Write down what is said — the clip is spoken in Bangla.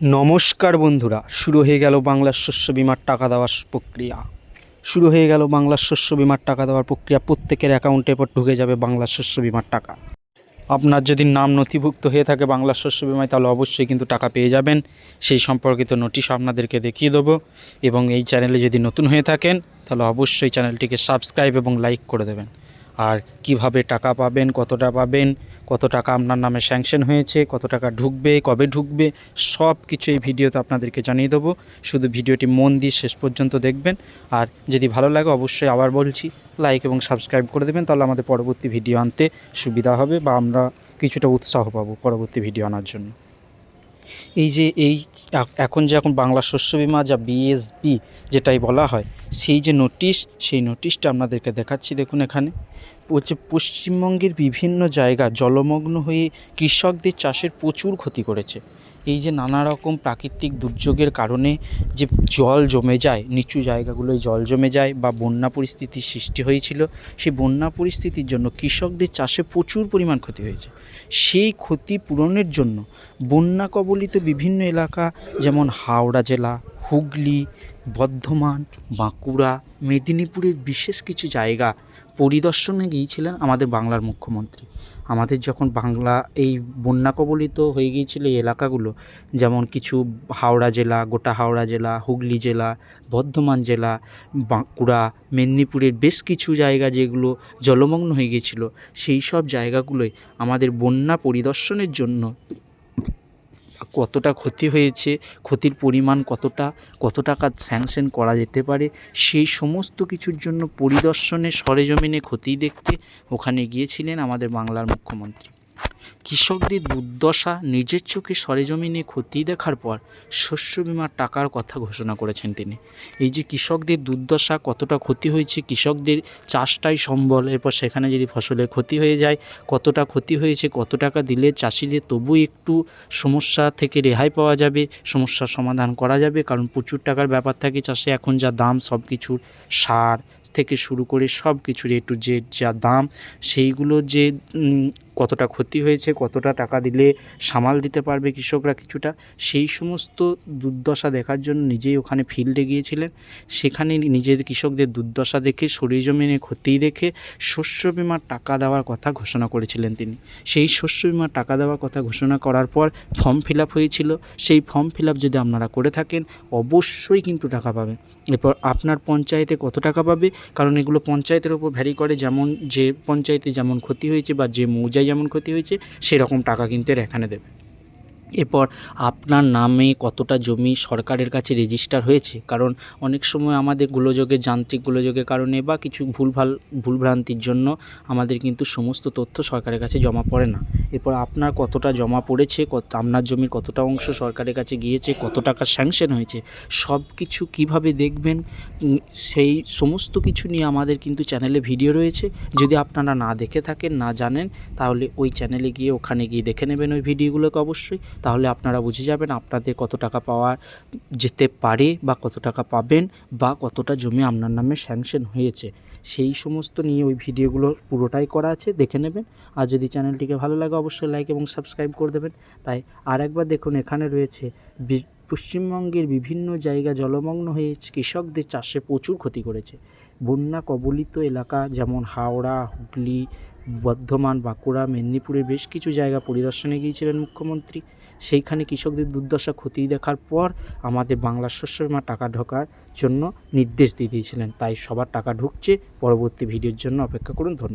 নমস্কার বন্ধুরা, শুরু হয়ে গেল বাংলার শস্য বিমার টাকা দেওয়ার প্রক্রিয়া। শুরু হয়ে গেল বাংলার শস্য বিমার টাকা দেওয়ার প্রক্রিয়া, প্রত্যেকের অ্যাকাউন্টের পর ঢুকে যাবে বাংলার শস্য বিমার টাকা। আপনার যদি নাম নথিভুক্ত হয়ে থাকে বাংলার শস্য বিমায়, তাহলে অবশ্যই কিন্তু টাকা পেয়ে যাবেন। সেই সম্পর্কিত নোটিশ আপনাদেরকে দেখিয়ে দেবো। এবং এই চ্যানেলে যদি নতুন হয়ে থাকেন, তাহলে অবশ্যই চ্যানেলটিকে সাবস্ক্রাইব এবং লাইক করে দেবেন। আর কীভাবে টাকা পাবেন, কতটা পাবেন, কত টাকা আপনার নামে স্যাংশন হয়েছে, কত টাকা ঢুকবে, কবে ঢুকবে, সব কিছু এই ভিডিওতে আপনাদেরকে জানিয়ে দেবো। শুধু ভিডিওটি মন দিয়ে শেষ পর্যন্ত দেখবেন। আর যদি ভালো লাগে, অবশ্যই আবার বলছি লাইক এবং সাবস্ক্রাইব করে দেবেন, তাহলে আমাদের পরবর্তী ভিডিও আনতে সুবিধা হবে বা আমরা কিছুটা উৎসাহ পাবো পরবর্তী ভিডিও আনার জন্য। এই যে এই এখন যে এখন বাংলা শস্য বিমা যা বিএসবি যেটাই বলা হয়, সেই যে নোটিশ সেই নোটিশটা আপনাদেরকে দেখাচ্ছি দেখুন এখানে। পশ্চিমবঙ্গের বিভিন্ন জায়গা জলমগ্ন হয়ে কৃষকদের চাষের প্রচুর ক্ষতি করেছে। এই যে নানা রকম প্রাকৃতিক দুর্যোগের কারণে যে জল জমে যায়, নিচু জায়গাগুলোয় জল জমে যায় বা বন্যা পরিস্থিতির সৃষ্টি হয়েছিল, সেই বন্যা পরিস্থিতির জন্য কৃষকদের চাষে প্রচুর পরিমাণ ক্ষতি হয়েছে। সেই ক্ষতি পূরণের জন্য বন্যা কবলিত বিভিন্ন এলাকা যেমন হাওড়া জেলা, হুগলি, বর্ধমান, বাঁকুড়া, মেদিনীপুরের বিশেষ কিছু জায়গা পরিদর্শনে গিয়েছিলেন আমাদের বাংলার মুখ্যমন্ত্রী। আমাদের যখন বাংলা এই বন্যা কবলিত হয়ে গিয়েছিল এই এলাকাগুলো, যেমন কিছু হাওড়া জেলা, গোটা হাওড়া জেলা, হুগলি জেলা, বর্ধমান জেলা, বাঁকুড়া, মেদিনীপুরের বেশ কিছু জায়গা যেগুলো জলমগ্ন হয়ে গিয়েছিল, সেই সব জায়গাগুলোয় আমাদের বন্যা পরিদর্শনের জন্য কতটা ক্ষতি হয়েছে, ক্ষতির পরিমাণ কতটা কত টাকা স্যাংশন করা যেতে পারে, সেই সমস্ত কিছুর জন্য পরিদর্শনে সরেজমিনে ক্ষতি দেখতে ওখানে গিয়েছিলেন আমাদের বাংলার মুখ্যমন্ত্রী। কৃষকদের দুর্দশা নিজের চোখে সরেজমিনে ক্ষতি দেখার পর শস্য বিমার টাকার কথা ঘোষণা করেছেন তিনি। এই যে কৃষকদের দুর্দশা কতটা ক্ষতি হয়েছে, কৃষকদের চাষটাই সম্বল, এরপর সেখানে যদি ফসলের ক্ষতি হয়ে যায়, কতটা ক্ষতি হয়েছে, কত টাকা দিলে চাষিদের তবু একটু সমস্যা থেকে রেহাই পাওয়া যাবে, সমস্যার সমাধান করা যাবে, কারণ প্রচুর টাকার ব্যাপার থাকে চাষে, এখন যা দাম সব কিছুর সার থেকে শুরু করে সব কিছুর এ টু জেড যা দাম, সেইগুলো যে কতটা ক্ষতি হয়েছে, কতটা টাকা দিলে সামাল দিতে পারবে কৃষকরা কিছুটা, সেই সমস্ত দুর্দশা দেখার জন্য নিজেই ওখানে ফিল্ডে গিয়েছিলেন। সেখানে নিজের কৃষকদের দুর্দশা দেখে সরিজমিনে ক্ষতি দেখে শস্য বিমার টাকা দেওয়ার কথা ঘোষণা করেছিলেন তিনি। সেই শস্য বিমার টাকা দেওয়ার কথা ঘোষণা করার পর ফর্ম ফিল হয়েছিল। সেই ফর্ম ফিল যদি আপনারা করে থাকেন, অবশ্যই কিন্তু টাকা পাবেন। এরপর আপনার পঞ্চায়েতে কত টাকা পাবে? কারণ এগুলো পঞ্চায়েতের ওপর ভ্যারি করে, যেমন যে পঞ্চায়েতে যেমন ক্ষতি হয়েছে বা যে মৌজায় যেমন ক্ষতি হয়েছে সেরকম টাকা কিন্তু এর এখানে দেবে। এরপর আপনার নামে কতটা জমি সরকারের কাছে রেজিস্টার হয়েছে? কারণ অনেক সময় আমাদের গোলযোগের, যান্ত্রিক গোলযোগের কারণে বা কিছু ভুলভাল, ভুলভ্রান্তির জন্য আমাদের কিন্তু সমস্ত তথ্য সরকারের কাছে জমা পড়ে না। এরপর আপনার কতটা জমা পড়েছে, কত, আপনার জমির কতটা অংশ সরকারের কাছে গিয়েছে, কত টাকা স্যাংশন হয়েছে সব কিছু কীভাবে দেখবেন? সেই সমস্ত কিছু নিয়ে আমাদের কিন্তু চ্যানেলে ভিডিও রয়েছে। যদি আপনারা না দেখে থাকেন, না জানেন, তাহলে ওই চ্যানেলে গিয়ে ওখানে গিয়ে দেখে নেবেন ওই ভিডিওগুলোকে অবশ্যই। তাহলে আপনারা বুঝে যাবেন আপনাদের কত টাকা পাওয়া যেতে পারে বা কত টাকা পাবেন বা কতটা জমি আপনার নামে স্যাংশন হয়েছে। সেই সমস্ত নিয়ে ওই ভিডিওগুলো পুরোটাই করা আছে, দেখে নেবেন। আর যদি চ্যানেলটিকে ভালো লাগে অবশ্যই লাইক এবং সাবস্ক্রাইব করে দেবেন। তাই আর একবার দেখুন, এখানে রয়েছে পশ্চিমবঙ্গের বিভিন্ন জায়গা জলমগ্ন হয়ে কৃষকদের চাষে প্রচুর ক্ষতি করেছে। বন্যা কবলিত এলাকা যেমন হাওড়া, হুগলি, বর্ধমান, বাঁকুড়া মেদিনীপুরের বেশ কিছু জায়গা পরিদর্শনে গিয়েছিলেন মুখ্যমন্ত্রী। সেইখানে কৃষকদের দুর্দশা ক্ষতি দেখার পর আমাদের বাংলার শস্য বিমা টাকা ঢোকার জন্য নির্দেশ দিয়ে দিয়েছিলেন। তাই সবার টাকা ঢুকছে। পরবর্তী ভিডিওর জন্য অপেক্ষা করুন। ধন্যবাদ।